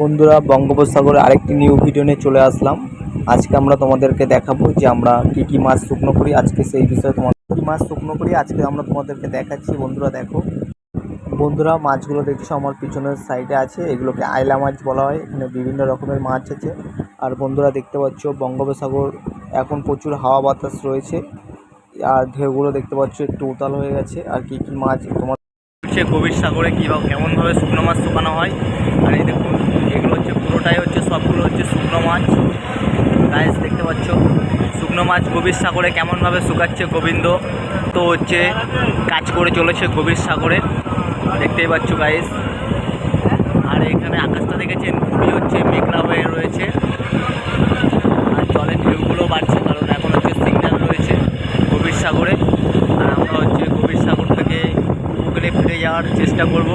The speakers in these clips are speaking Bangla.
বন্ধুরা, বঙ্গোপসাগরে আরেকটি নিউ ভিডিও নিয়ে চলে আসলাম। আজকে আমরা তোমাদেরকে দেখাবো যে আমরা কি কি মাছ শুকনো করি। আজকে সেই বিষয়ে তোমাদের কী মাছ শুকনো করি, আজকে আমরা তোমাদেরকে দেখাচ্ছি। বন্ধুরা, দেখো। বন্ধুরা, মাছগুলো দেখছ, আমার পিছনের সাইডে আছে। এগুলোকে আয়লা মাছ বলা হয়। এখানে বিভিন্ন রকমের মাছ আছে। আর বন্ধুরা, দেখতে পাচ্ছ, বঙ্গোপসাগর এখন প্রচুর হাওয়া বাতাস রয়েছে। আর ঢেউগুলো দেখতে পাচ্ছ, একটু উতাল হয়ে গেছে। আর কি কি মাছ তোমার হচ্ছে গভীর সাগরে কীভাবে কেমনভাবে শুকনো মাছ শুকানো হয়। আর এই দেখুন, এগুলো হচ্ছে পুরোটাই হচ্ছে, সবগুলো হচ্ছে শুকনো মাছ। গাইস দেখতে পাচ্ছ, শুকনো মাছ গভীর সাগরে কেমনভাবে শুকাচ্ছে গোবিন্দ। তো হচ্ছে, কাজ করে চলেছে গভীর সাগরে। দেখতেই পাচ্ছ গাইস আর এখানে আকাশটা দেখেছেন? খুবই হচ্ছে মেঘলা হয়ে রয়েছে আর জলের ঢেউগুলো বাড়ছে কারণ এখন হচ্ছে সিগন্যাল রয়েছে গভীর সাগরে আর আমরা হচ্ছে গভীর সাগর থেকে উপকূলে ফিরে যাওয়ার চেষ্টা করব।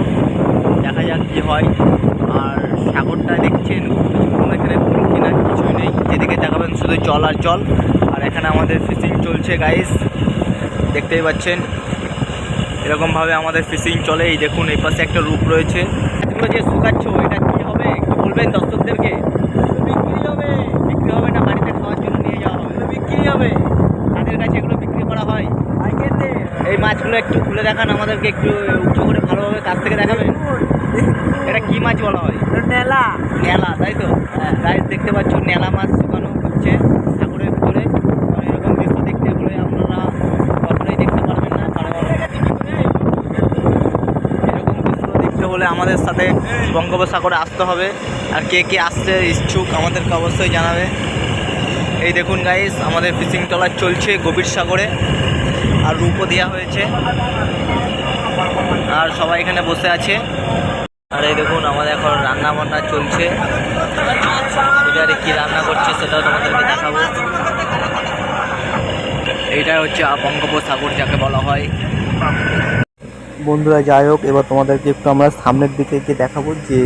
দেখা যাক কী হয়। আর সাগরটা দেখছেন কোনো এখানে কিনা কিছুই নেই। যেদিকে দেখাবেন শুধু জল আর জল। আর এখানে আমাদের ফিশিং চলছে গাইস দেখতেই পাচ্ছেন। এরকমভাবে আমাদের ফিশিং চলে। এই দেখুন, এই পাশে একটা রূপ রয়েছে। এগুলো যে শুকাচ্ছ, এটা কী হবে? একটু বলবেন দর্শকদেরকে বিক্রি হবে বিক্রি হবে না বাড়িতে খাওয়ার জন্য নিয়ে যাওয়া হবে বিক্রি হবে তাদের কাছে এগুলো বিক্রি করা হয় এই মাছগুলো একটু খুলে দেখান আমাদেরকে একটু উঁচু করে ভালোভাবে কাছ থেকে দেখাবেন। এটা কি মাছ বলা হয়? মেলা নেলা তাই তো? গাইস দেখতে পাচ্ছ নেলা মাছ শুকানো হচ্ছে সাগরের ভিতরে। আর এরকম দৃশ্য দেখতে হলে আপনারা কখনোই দেখতে পারবেন না কারণ এরকম দৃশ্য দেখতে হলে আমাদের সাথে বঙ্গোপসাগরে আসতে হবে। আর কে কে আসতে ইচ্ছুক আমাদেরকে অবশ্যই জানাবে। এই দেখুন গাইস আমাদের ফিশিং ট্রলার চলছে গভীর সাগরে, আর রূপও দেওয়া হয়েছে। আর সবাই এখানে বসে আছে। আর এই দেখুন, আমাদের এখন রান্না বান্না চলছে। পূজারে কি রান্না করছে সেটাও তোমাদেরকে দেখাবো। এইটাই হচ্ছে বঙ্গোপসাগর যাকে বলা হয়। বন্ধুরা, যাই হোক, এবার তোমাদেরকে একটু আমরা সামনের দিকে গিয়ে দেখাবো যে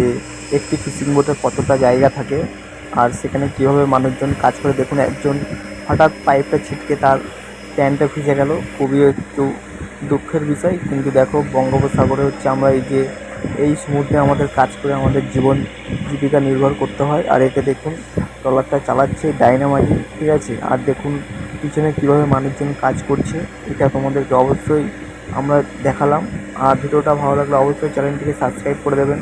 একটি ফিশিং বোটের কতটা জায়গা থাকে। আর সেখানে কীভাবে মানুষজন কাজ করে, দেখুন একজন হঠাৎ পাইপটা ছিটকে তার প্যান্টটা ভিজে গেল। খুবই একটু দুঃখের বিষয়, কিন্তু দেখো বঙ্গোপসাগরে হচ্ছে আমরা এই যে, এই সমুদ্রে আমাদের কাজ করে, আমাদের জীবন জীবিকা নির্ভর করতে হয়। আর এতে দেখুন ট্রলারটা চালাচ্ছে ডাইনামাইট, ঠিক আছে? আর দেখুন পিছনে কীভাবে মানুষজন কাজ করছে, এটা তোমাদেরকে অবশ্যই আমরা দেখালাম। আর ভিডিওটা ভালো লাগলে অবশ্যই চ্যানেলটিকে সাবস্ক্রাইব করে দেবেন।